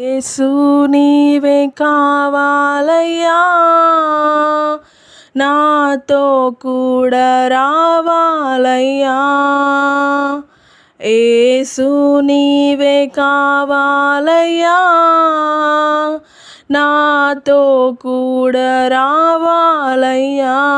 యేసు నీవే కావాలయ్యా. నాతో కూడా రావాలయ్యా. యేసు నీవే కావాలయ్యా. నాతో కూడా రావాలయ్యా.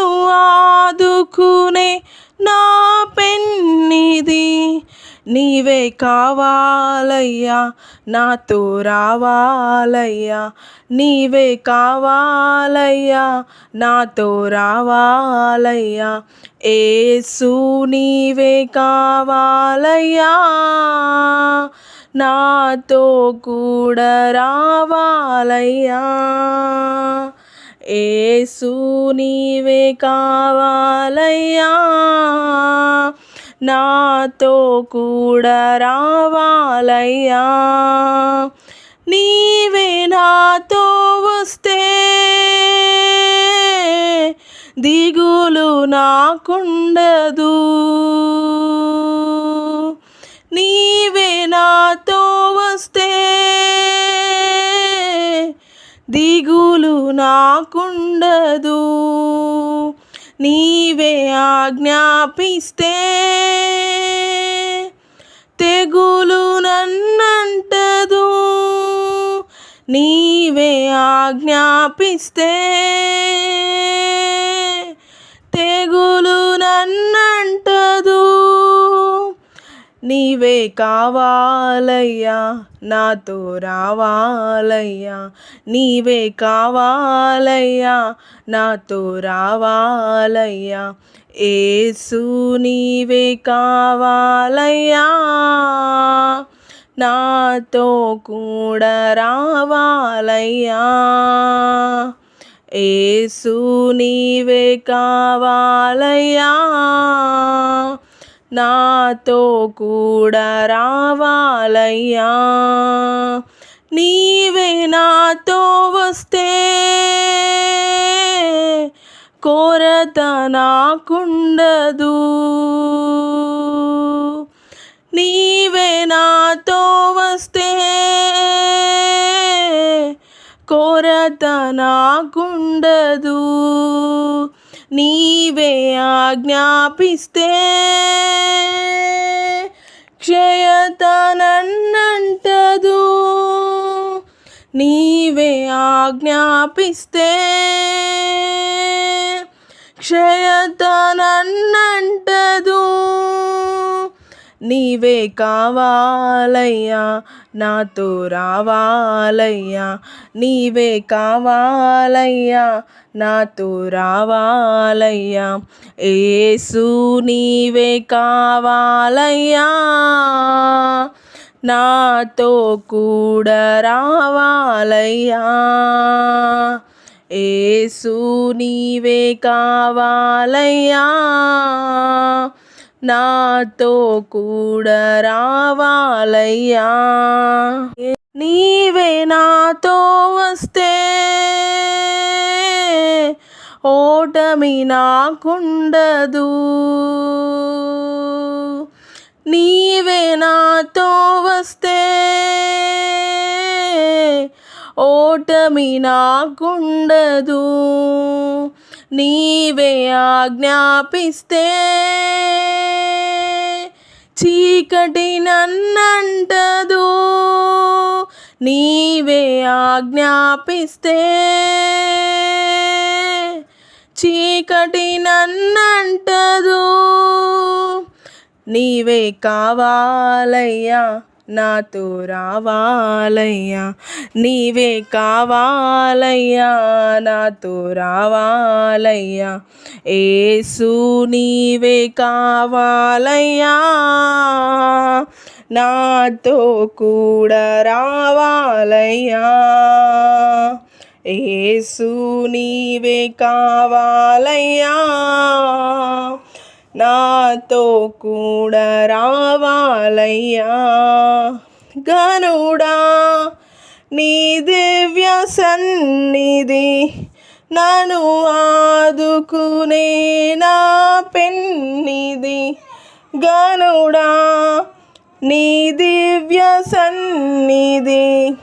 నన్ను ఆదుకునే నా పెన్నిది నీవే కావాలయ్యా నాతో రావాలయ్యా నీవే కావాలయ్యా నాతో రావాలయ్యా ఏసు నీవే కావాలయ్యా నాతో కూడా రావాలయ్యా. ఏసు నీవే కావాలయ్యా. నాతో కూడా రావాలయ్యా. నీవే నాతో వస్తే దిగులు నాకుండదు. నీవే నాతో వస్తే దిగులు నాకుండదు. నీవే ఆజ్ఞాపిస్తే తెగులు నన్నంటదు. నీవే ఆజ్ఞాపిస్తే నీవే కావాలయ్యా నాతో రావాలయ్యా. నీవే కావాలయ్యా నాతో రావాలయ్యా. ఏసు నీవే కావాలయ్యా నాతో కూడా రావాలయ్యా. ఏసు నీవే కావాలయ్యా నాతో కూడా రావాలయ్యా. నీవే నాతో వస్తే కోరత నాకుండదు. నీవే నాతో వస్తే కోరత నాకుండదు. నీవే ఆజ్ఞాపిస్తే క్షయత నన్నంటదు నీవే ఆజ్ఞాపిస్తే క్షయత నన్నంటదు నీవే కావాలయ్యా నాతో రావాలయ్యా. నీవే కావాలయ్యా నాతో రావాలయ్యా. ఏసు నీవే కావాలయ్యా నాతో కూడా రావాలయ్యా. ఏసు నీవే కావాలయ్యా నాతో కూడా రావాలయ్యా. నీవే నాతో వస్తే ఓటమి నాకుండదు. నీవే నాతో వస్తే ఓటమి నాకుండదు. నీవే ఆజ్ఞాపిస్తే చీకటి నన్నంటదు. నీవే ఆజ్ఞాపిస్తే. చీకటి నన్నంటదు. నీవే కావాలయ్యా నాతో రావాలయ్యా. నీవే కావాలయ్యా నాతో రావాలయ్యా. ఏసు నీవే కావాలయ్యా. నాతో కూడా రావాలయ్యా. ఏసు నీవే కావాలయ్యా. నాతో కూడా రావాలయ్యా. గనుడా నీ దివ్య సన్నిధి నన్ను ఆదుకునే నా పెన్నిది గనుడా నీ దివ్య సన్నిధి.